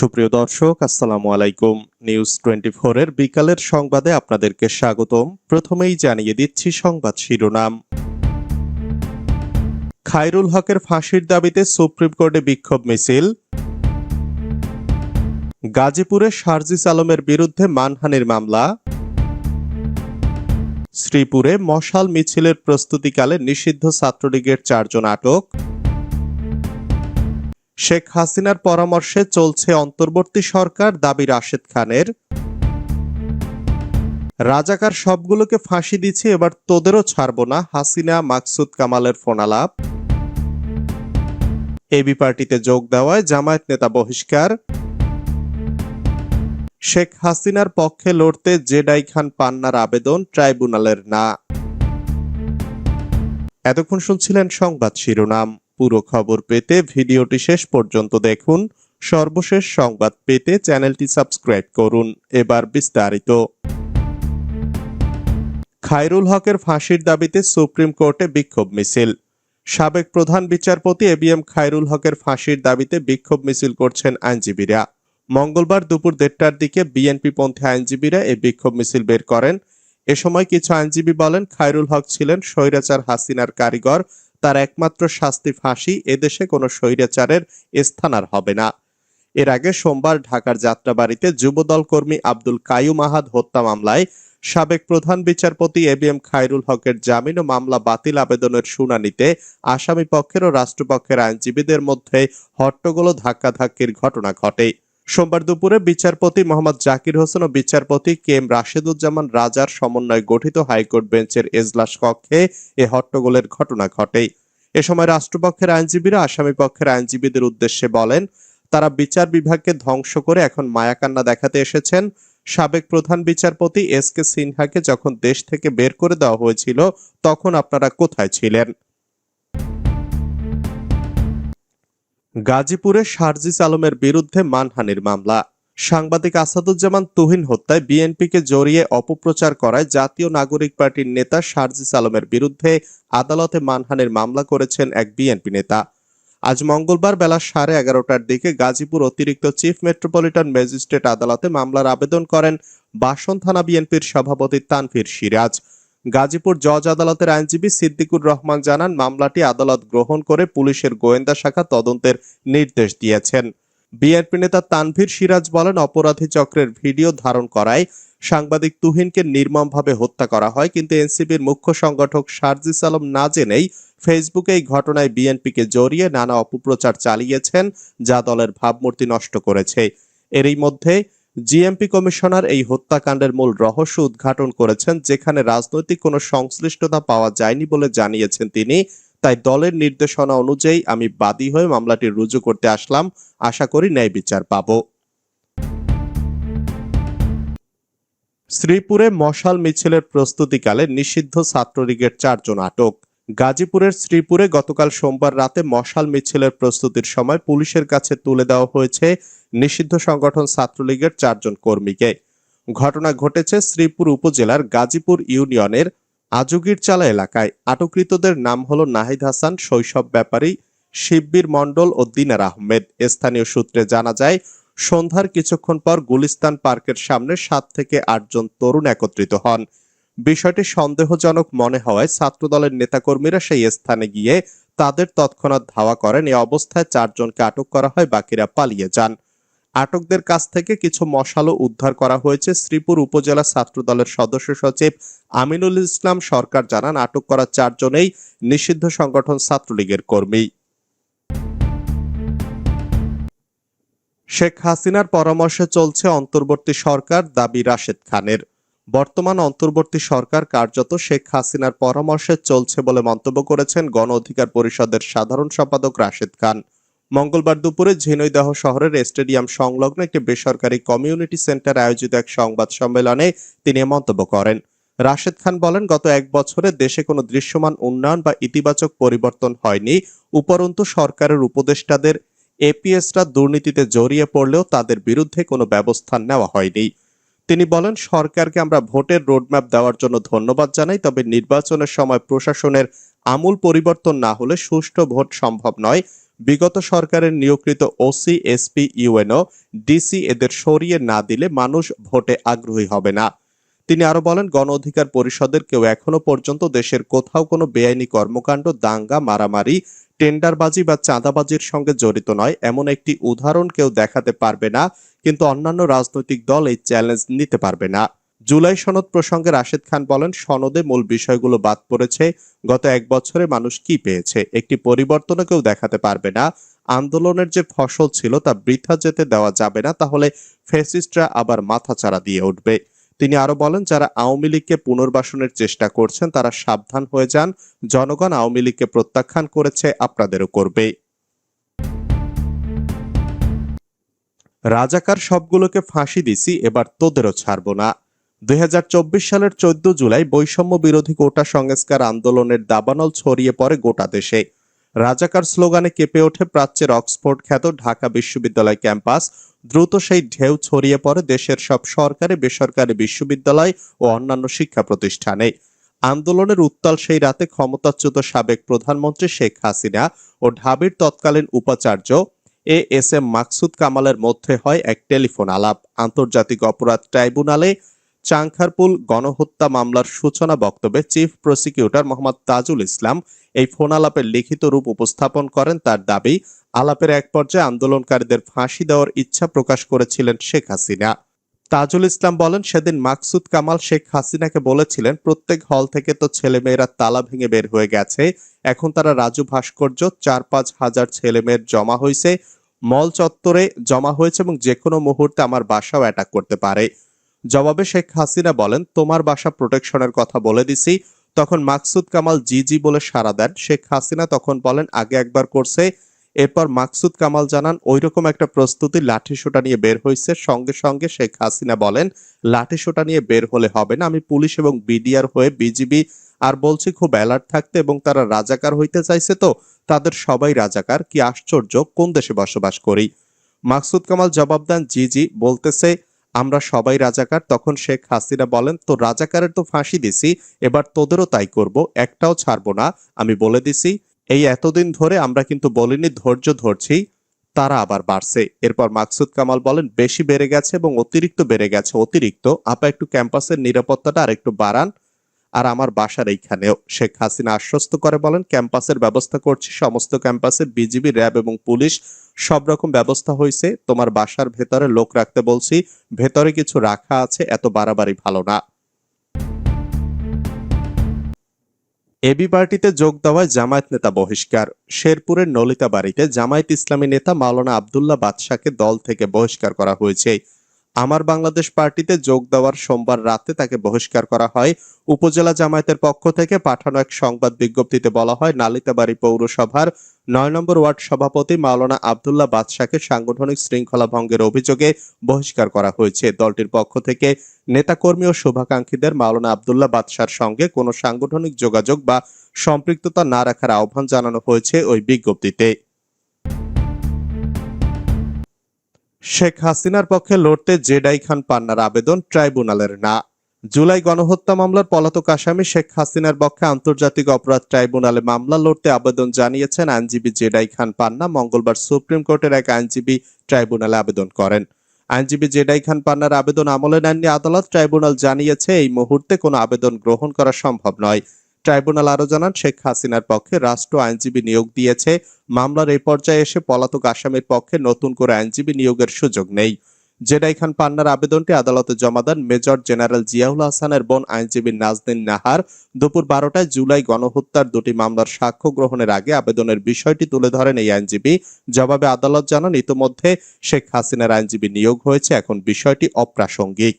সুপ্রিয় দর্শক, আসসালামু আলাইকুম। নিউজ টোয়েন্টি এর বিকালের সংবাদে আপনাদেরকে স্বাগতম। প্রথমেই জানিয়ে দিচ্ছি সংবাদ শিরোনাম। খায়রুল হকের ফাঁসির দাবিতে সুপ্রিম কোর্টে বিক্ষোভ মিছিল। গাজীপুরে শারজিস আলমের বিরুদ্ধে মানহানির মামলা। শ্রীপুরে মশাল মিছিলের প্রস্তুতিকালে নিষিদ্ধ ছাত্রলীগের চারজন আটক। শেখ হাসিনার পরামর্শে চলছে অন্তর্বর্তী সরকার দাবি রাশেদ খানের। রাজাকার সবগুলোকে ফাঁসি দিচ্ছে, এবার তোদেরও ছাড়ব না, হাসিনা, মাকসুদ কামালের ফোনালাপ। এবি পার্টিতে যোগ দেওয়ায় জামায়াত নেতা বহিষ্কার। শেখ হাসিনার পক্ষে লড়তে জেডাই খান পান্নার আবেদন, ট্রাইব্যুনালের না। এতক্ষণ শুনছিলেন সংবাদ শিরোনাম। পুরো খবর পেতে ভিডিওটি শেষ পর্যন্ত দেখুন। সর্বশেষ সংবাদ পেতে চ্যানেলটি সাবস্ক্রাইব করুন। এবার বিস্তারিত। খায়রুল হকের ফাঁসির দাবিতে সুপ্রিম কোর্টে বিক্ষোভ মিছিল। সাবেক প্রধান বিচারপতি এবিএম খায়রুল হকের ফাঁসির দাবিতে বিক্ষোভ মিছিল করছেন আইনজীবীরা। মঙ্গলবার দুপুর দেড়টার দিকে বিএনপি পন্থী আইনজীবীরা এই বিক্ষোভ মিছিল বের করেন। এ সময় কিছু আইনজীবী বলেন, খায়রুল হক ছিলেন স্বৈরাচার হাসিনার কারিগর তার একমাত্র শাস্তি ফাঁসি এদেশে কোনো স্বৈরাচারের স্থান আর হবে না। এর আগে সোমবার ঢাকার যাত্রাবাড়িতে যুবদল কর্মী আব্দুল কায়ুম আহাদ হত্যা মামলায় সাবেক প্রধান বিচারপতি এ বি এম খায়রুল হকের জামিন ও মামলা বাতিল আবেদনের শুনানিতে আসামি পক্ষের ও রাষ্ট্রপক্ষের আইনজীবীদের মধ্যে হট্টগোল ধাক্কাধাক্কির ঘটনা ঘটে। সোমবার দুপুরে বিচারপতি মোহাম্মদ জাকির হোসেন ও বিচারপতি কে এম রাশেদুজ্জামান রাজার সমন্বয়ে গঠিত হাইকোর্ট বেঞ্চের এজলাস কক্ষে এ হট্টগোলের ঘটনা ঘটে। এ সময় রাষ্ট্রপক্ষের আইনজীবীরা আসামি পক্ষের আইনজীবীদের উদ্দেশ্যে বলেন, তারা বিচার বিভাগকে ধ্বংস করে এখন মায়াকান্না দেখাতে এসেছেন। সাবেক প্রধান বিচারপতি এস কে সিনহাকে যখন দেশ থেকে বের করে দেওয়া হয়েছিল, তখন আপনারা কোথায় ছিলেন? গাজীপুরে শারজিস আলমের বিরুদ্ধে মানহানির মামলা। সাংবাদিক আসাদুজ্জামান তুহিন হত্যায় বিএনপিকে জড়িয়ে অপপ্রচার করায় জাতীয় নাগরিক পার্টির নেতা শারজিস আলমের বিরুদ্ধে আদালতে মানহানির মামলা করেছেন এক বিএনপি নেতা। আজ মঙ্গলবার বেলা সাড়ে এগারোটার দিকে গাজীপুর অতিরিক্ত চিফ মেট্রোপলিটন ম্যাজিস্ট্রেট আদালতে মামলার আবেদন করেন বাসন থানা বিএনপির সভাপতি তানভীর সিরাজ। গাজীপুর জজ আদালতের আইনজীবী সিদ্দিকুর রহমান জানান, মামলাটি আদালত গ্রহণ করে পুলিশের গোয়েন্দা শাখা তদন্তের নির্দেশ দিয়েছেন। বিএনপি নেতা তানভীর সিরাজ বলেন, অপরাধী চক্রের ভিডিও ধারণ করায় সাংবাদিক তুহিনকে নির্মমভাবে হত্যা করা হয়, কিন্তু এনসিপির মুখ্য সংগঠক শারজিস আলম না জেনেই ফেসবুকে এই ঘটনায় বিএনপিকে জড়িয়ে নানা অপপ্রচার চালিয়েছেন, যা দলের ভাবমূর্তি নষ্ট করেছে। এরই মধ্যে জিএমপি কমিশনার এই হত্যাকাণ্ডের মূল রহস্য উদ্ঘাটন করেছেন, যেখানে রাজনৈতিক কোনো সংশ্লিষ্টতা পাওয়া যায়নি বলে জানিয়েছেন তিনি। তাই দলের নির্দেশনা অনুযায়ী আমি বাদী হয়ে মামলাটি রুজু করতে আসলাম। আশা করি ন্যায় বিচার পাব। শ্রীপুরে মশাল মিছিলের প্রস্তুতিকালে নিষিদ্ধ ছাত্রলীগের চারজন আটক। গাজীপুরের শ্রীপুরে গতকাল সোমবার রাতে মশাল মিছিলের প্রস্তুতির সময় পুলিশের কাছে তুলে দেওয়া হয়েছে নিষিদ্ধ সংগঠন ছাত্রলীগের চারজন কর্মীকে। ঘটনা ঘটেছে শ্রীপুর উপজেলার গাজীপুর ইউনিয়নের আজুগিরচালা এলাকায়। আটককৃতদের নাম হলো নাহিদ হাসান, শৈশব ব্যাপারী, শিববীর মণ্ডল ও দিনার আহমেদ। স্থানীয় সূত্রে জানা যায়, সন্ধ্যার কিছুক্ষণ পর গুলিস্তান পার্কের সামনে সাত থেকে আটজন তরুণ একত্রিত হন। বিষয়টি সন্দেহজনক মনে হওয়ায় ছাত্রদলের নেতাকর্মীরা সেই স্থানে গিয়ে তাদের তৎক্ষণাৎ ধাওয়া করেন। এ অবস্থায় চারজনকে আটক করা হয়, বাকিরা পালিয়ে যান। আটকদের কাছ থেকে কিছু মশালও উদ্ধার করা হয়েছে। শ্রীপুর উপজেলা ছাত্রদলের সদস্য সচিব আমিনুল ইসলাম সরকার জানান, আটক করা চারজনেই নিষিদ্ধ সংগঠন ছাত্রলীগের কর্মী। শেখ হাসিনার পরামর্শে চলছে অন্তর্বর্তী সরকার দাবি রাশেদ খানের। বর্তমান অন্তর্বর্তী সরকার কার্যত শেখ হাসিনার পরামর্শে চলছে বলে মন্তব্য করেছেন গণ অধিকার পরিষদের সাধারণ সম্পাদক রাশেদ খান। মঙ্গলবার দুপুরে ঝিনৈদহ শহরের স্টেডিয়াম সংলগ্ন একটি বেসরকারি কমিউনিটি সেন্টার আয়োজিত এক সংবাদ সম্মেলনে তিনি মন্তব্য করেন। রাশেদ খান বলেন, গত এক বছরে দেশে কোনো দৃশ্যমান উন্নয়ন বা ইতিবাচক পরিবর্তন হয়নি। উপরন্তু সরকারের উপদেষ্টাদের এপিএসরা দুর্নীতিতে জড়িয়ে পড়লেও তাদের বিরুদ্ধে কোনো ব্যবস্থা নেওয়া হয়নি। তিনি বলেন, সরকারকে আমরা ভোটের রোডম্যাপ দেওয়ার জন্য ধন্যবাদ জানাই, তবে নির্বাচনের সময় প্রশাসনের আমূল পরিবর্তন না হলে সুষ্ঠু ভোট সম্ভব নয়। বিগত সরকারের নিয়োগকৃত ওসি, এসপি, ইউএনও, ডিসি এদের সরিয়ে না দিলে মানুষ ভোটে আগ্রহী হবে না। তিনি আরও বলেন, গণ অধিকার পরিষদের কেউ এখনও পর্যন্ত দেশের কোথাও কোনো বেআইনি কর্মকাণ্ড, দাঙ্গা, মারামারি, টেন্ডারবাজি বা চাঁদাবাজির সঙ্গে জড়িত নয়। এমন একটি উদাহরণ কেউ দেখাতে পারবে না, কিন্তু অন্যান্য রাজনৈতিক দল এই চ্যালেঞ্জ নিতে পারবে না। জুলাই সনদ প্রসঙ্গে রাশেদ খান বলেন, সনদে মূল বিষয়গুলো বাদ পড়েছে। গত এক বছরে মানুষ কি পেয়েছে? একটি পরিবর্তনও কেউ দেখাতে পারবে না। আন্দোলনের যে ফসল ছিল তা বৃথা যেতে দেওয়া যাবে না, তাহলে ফেসিস্টরা আবার মাথাচাড়া দিয়ে উঠবে। তিনি আরও বলেন, যারা আওয়ামী লীগকে পুনর্বাসনের চেষ্টা করছেন, তারা সাবধান হয়ে যান। জনগণ আওয়ামী লীগকে প্রত্যাখ্যান করেছে, আপনাদেরও করবে। রাজাকার সবগুলোকে ফাঁসি দিছি, এবার তোদেরও ছাড়বো না। দুই হাজার চব্বিশ সালের চোদ্দ জুলাই বৈষম্য বিরোধী কোটা সংস্কার আন্দোলনের দাবানল ছড়িয়ে পড়ে গোটা দেশে। রাজাকার স্লোগানে কেঁপে ওঠে প্রাচ্যের অক্সফোর্ড খ্যাত ঢাকা বিশ্ববিদ্যালয় ক্যাম্পাস। দ্রুত সেই ঢেউ ছড়িয়ে পড়ে দেশের সব সরকারি, বেসরকারি বিশ্ববিদ্যালয় ও অন্যান্য শিক্ষা প্রতিষ্ঠানে। আন্দোলনের উত্তাল সেই রাতে ক্ষমতাচ্যুত সাবেক প্রধানমন্ত্রী শেখ হাসিনা ও ঢাবির তৎকালীন উপাচার্য এ এস এম মাকসুদ কামালের মধ্যে হয় এক টেলিফোন আলাপ। আন্তর্জাতিক অপরাধ ট্রাইব্যুনালে চাংখারপুল গণহত্যা মামলার সূচনা বক্তব্যে চিফ প্রসিকিউটর মোহাম্মদ তাজুল ইসলাম এই ফোন আলাপের লিখিত রূপ উপস্থাপন করেন তার দাবি, আলাপের এক পর্যায়ে আন্দোলনকারীদের ফাঁসি দেওয়ার ইচ্ছা প্রকাশ করেছিলেন শেখ হাসিনা। তাজুল ইসলাম বলেন, সেদিন মাকসুদ কামাল শেখ হাসিনাকে বলেছিলেন, প্রত্যেক হল থেকে তো ছেলেমেয়েরা তালা ভেঙে বের হয়ে গেছে। এখন তারা রাজু ভাস্কর্য চার পাঁচ হাজার ছেলেমেয়ের জমা হয়েছে মল চত্বরে জমা হয়েছে এবং যে কোনো মুহূর্তে আমার বাসাও অ্যাটাক করতে পারে। জবাবে শেখ হাসিনা বলেন, তোমার বাসা প্রোটেকশনের কথা বলে দিছি। তখন মাকসুদ কামাল জি জি বলে সাড়া দেন। শেখ হাসিনা তখন বলেন, আগে একবার করছে। এরপর মাকসুদ কামাল জানান, ওইরকম একটা প্রস্তুতি লাঠি সোটা নিয়ে বের হয়েছে সঙ্গে সঙ্গে শেখ হাসিনা বলেন লাঠি সোটা নিয়ে বের হলে হবে না। আমি পুলিশ এবং বিডিআর হয়ে বিজিবি আর বলছি খুব অ্যালার্ট থাকতে এবং তারা রাজাকার হইতে চাইছে তো, তাদের সবাই রাজাকার। কি আশ্চর্য, কোন দেশে বসবাস করি? মাকসুদ কামাল জবাব দেন জি জি বলতেছে আমরা সবাই রাজাকার, তখন শেখ হাসিনা বলেন, তো রাজাকারের তো ফাঁসি দিছি, এবার তোদেরও তাই করব, একটাও ছাড়বো না। আমি বলে দিছি, এই এতদিন ধরে আমরা কিন্তু বলিনি, ধৈর্য ধরছি। তারা আবার বাড়ছে। এরপর মাকসুদ কামাল বলেন, বেশি বেড়ে গেছে এবং অতিরিক্ত বেড়ে গেছে। অতিরিক্ত, আপা একটু ক্যাম্পাসের নিরাপত্তাটা আরেকটু বাড়ান। আর আমার বাসার এইখানেও। শেখ হাসিনা আশ্বস্ত করে বলেন, ক্যাম্পাসের ব্যবস্থা করছি, সমস্ত ক্যাম্পাসে বিজিবি, র্যাব এবং পুলিশ সব রকম ব্যবস্থা হয়েছে তোমার বাসার ভেতরে লোক রাখতে বলছি, ভেতরে কিছু রাখা আছে, এত বাড়াবাড়ি ভালো না। এবি পার্টিতে যোগ দেওয়ায় জামায়াত নেতা বহিষ্কার। শেরপুরের নলিতা বাড়িতে জামায়াত ইসলামী নেতা মাওলানা আবদুল্লাহ বাদশাকে দল থেকে বহিষ্কার করা হয়েছে। আমার বাংলাদেশ পার্টিতে যোগ দেওয়ার সোমবার রাতে তাকে বহিষ্কার করা হয়। উপজেলা জামায়াতের পক্ষ থেকে পাঠানো এক সংবাদ বিজ্ঞপ্তিতে বলা হয়, নালিতাবাড়ি পৌরসভার নয় নম্বর ওয়ার্ড সভাপতি মাওলানা আবদুল্লাহ বাদশাকে সাংগঠনিক শৃঙ্খলা ভঙ্গের অভিযোগে বহিষ্কার করা হয়েছে। দলটির পক্ষ থেকে নেতাকর্মী ও শুভাকাঙ্ক্ষীদের মাওলানা আবদুল্লাহ বাদশার সঙ্গে কোনো সাংগঠনিক যোগাযোগ বা সম্পৃক্ততা না রাখার আহ্বান জানানো হয়েছে ওই বিজ্ঞপ্তিতে। শেখ হাসিনার পক্ষে লড়তে জেডাই খান পান্নার আবেদন ট্রাইব্যুনালের না। জুলাই গণহত্যা মামলার পলাতক আসামি শেখ হাসিনার পক্ষে আন্তর্জাতিক অপরাধ ট্রাইব্যুনালে মামলা লড়তে আবেদন জানিয়েছেন আইনজীবী জেডাই খান পান্না মঙ্গলবার সুপ্রিম কোর্টের এক আইনজীবী ট্রাইব্যুনালে আবেদন করেন। আইনজীবী জেডাই খান পান্নার আবেদন আমলে নেননি আদালত। ট্রাইব্যুনাল জানিয়েছে, এই মুহূর্তে কোনো আবেদন গ্রহণ করা সম্ভব নয়। ট্রাইব্যুনাল আরও জানান, শেখ হাসিনার পক্ষে রাষ্ট্র আইনজীবী নিয়োগ দিয়েছে। মামলার এই পর্যায়ে এসে পলাতক আসামির পক্ষে নতুন করে আইনজীবী নিয়োগের সুযোগ নেই। জেডাই খান পান্নার আবেদনটি আদালতে জমা দেন মেজর জেনারেল জিয়াউল হাসানের বোন আইনজীবী নাজদিন নাহার। দুপুর বারোটায় জুলাই গণহত্যার দুটি মামলার সাক্ষ্য গ্রহণের আগে আবেদনের বিষয়টি তুলে ধরেন এই আইনজীবী। জবাবে আদালত জানান, ইতোমধ্যে শেখ হাসিনার আইনজীবী নিয়োগ হয়েছে, এখন বিষয়টি অপ্রাসঙ্গিক।